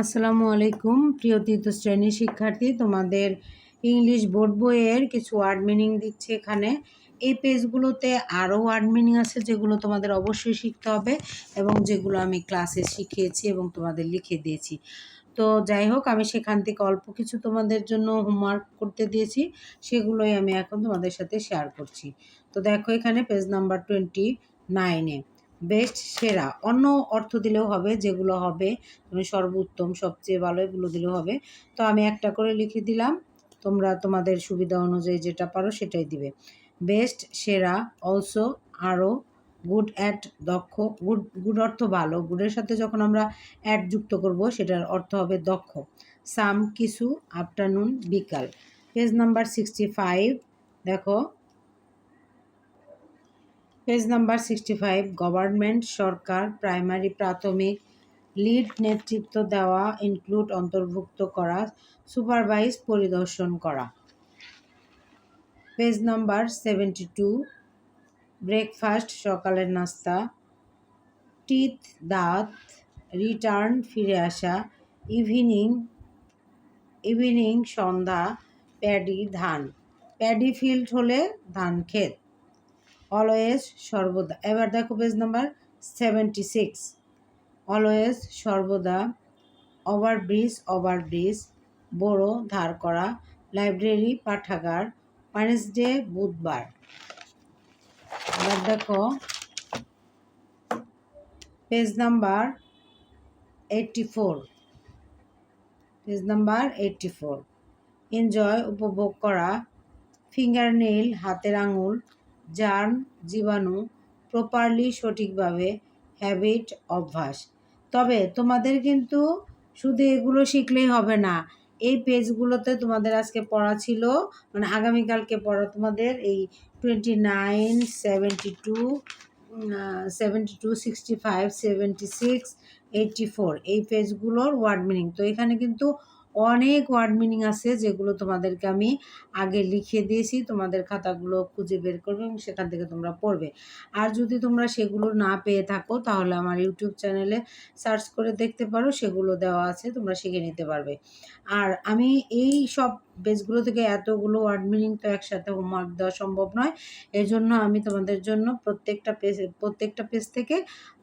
আসসালামু আলাইকুম, প্রিয় তৃতীয় শ্রেণির শিক্ষার্থী। তোমাদের ইংলিশ বোর্ড বইয়ের কিছু ওয়ার্ড মিনিং দিচ্ছে এখানে। এই পেজগুলোতে আরও ওয়ার্ড মিনিং আছে যেগুলো তোমাদের অবশ্যই শিখতে হবে এবং যেগুলো আমি ক্লাসে শিখিয়েছি এবং তোমাদের লিখে দিয়েছি। তো যাই হোক, আমি সেখান থেকে অল্প কিছু তোমাদের জন্য হোমওয়ার্ক করতে দিয়েছি, সেগুলোই আমি এখন তোমাদের সাথে শেয়ার করছি। তো দেখো এখানে পেজ নাম্বার টোয়েন্টি নাইনে বেস্ট সেরা। অন্য অর্থ দিলেও হবে, যেগুলো হবে, তুমি সর্বোত্তম, সবচেয়ে ভালো, এগুলো দিলেও হবে। তো আমি একটা করে লিখে দিলাম। তোমরা তোমাদের সুবিধা অনুযায়ী যেটা পারো সেটাই দিবে। বেস্ট, সেরা অলসো আরও গুড অ্যাট দক্ষ। গুড গুড অর্থ ভালো। গুডের সাথে যখন আমরা অ্যাড যুক্ত করব, সেটার অর্থ হবে দক্ষ। সাম, কিছু আফটারনুন বিকাল। পেজ নাম্বার সিক্সটি ফাইভ দেখো page number sixty five government সরকার প্রাইমারি প্রাথমিক লিড নেতৃত্ব দেওয়া ইনক্লুড অন্তর্ভুক্ত করা সুপারভাইজ পরিদর্শন করা। Page number seventy two breakfast সকালের নাস্তা টিথ দাঁত রিটার্ন ফিরে আসা ইভিনিং ইভিনিং সন্ধ্যা প্যাডি ধান। প্যাডি ফিল্ড হলে ধান ক্ষেত। অলওয়েজ সর্বদা, এবার দেখো page number seventy six always সর্বদা ওভার ব্রিজ ওভার ব্রিজ বড়ো, ধার করা লাইব্রেরি পাঠাগার ওয়েনেসডে বুধবার। এবার দেখো page number eighty four page number eighty four enjoy উপভোগ করা ফিঙ্গার নেইল হাতের আঙুল জার্ম জীবাণু প্রপারলি সঠিকভাবে হ্যাবিট অভ্যাস। তবে তোমাদের কিন্তু শুধু এগুলো শিখলেই হবে না, এই পেজগুলোতে তোমাদের আজকে পড়া ছিল মানে আগামীকালকে পড়া তোমাদের এই twenty nine seventy two seventy two sixty five seventy six eighty four এই পেজগুলোর ওয়ার্ড মিনিং তো এখানে কিন্তু অনেক ওয়ার্ড মিনিং আছে যেগুলো তোমাদেরকে আমি আগে লিখে দিয়েছি। তোমাদের খাতাগুলো খুঁজে বের করবে এবং সেখান থেকে তোমরা পড়বে। আর যদি তোমরা সেগুলো না পেয়ে থাকো, তাহলে আমার ইউটিউব চ্যানেলে সার্চ করে দেখতে পারো, সেগুলো দেওয়া আছে, তোমরা শিখে নিতে পারবে। আর আমি এই সব পেজগুলো থেকে এতগুলো ওয়ার্ড মিনিং তো একসাথে হোমওয়ার্ক দেওয়া সম্ভব নয়। এজন্য আমি তোমাদের জন্য প্রত্যেকটা পেজ প্রত্যেকটা পেজ থেকে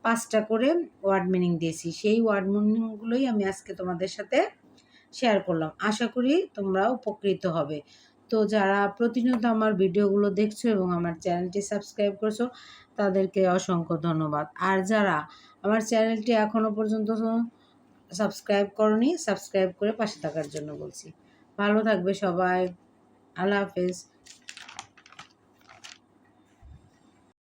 পাঁচটা করে ওয়ার্ড মিনিং দিয়েছি। সেই ওয়ার্ড মিনিংগুলোই আমি আজকে তোমাদের সাথে শেয়ার করলাম। আশা করি তোমরা উপকৃত হবে। তো যারা প্রতিনিয়ত আমার ভিডিওগুলো দেখছ এবং আমার চ্যানেলটি সাবস্ক্রাইব করছ, তাদেরকে অসংখ্য ধন্যবাদ। আর যারা আমার চ্যানেলটি এখনও পর্যন্ত সাবস্ক্রাইব করনি সাবস্ক্রাইব করে পাশে থাকার জন্য বলছি। ভালো থাকবে সবাই। আল্লাহ হাফেজ।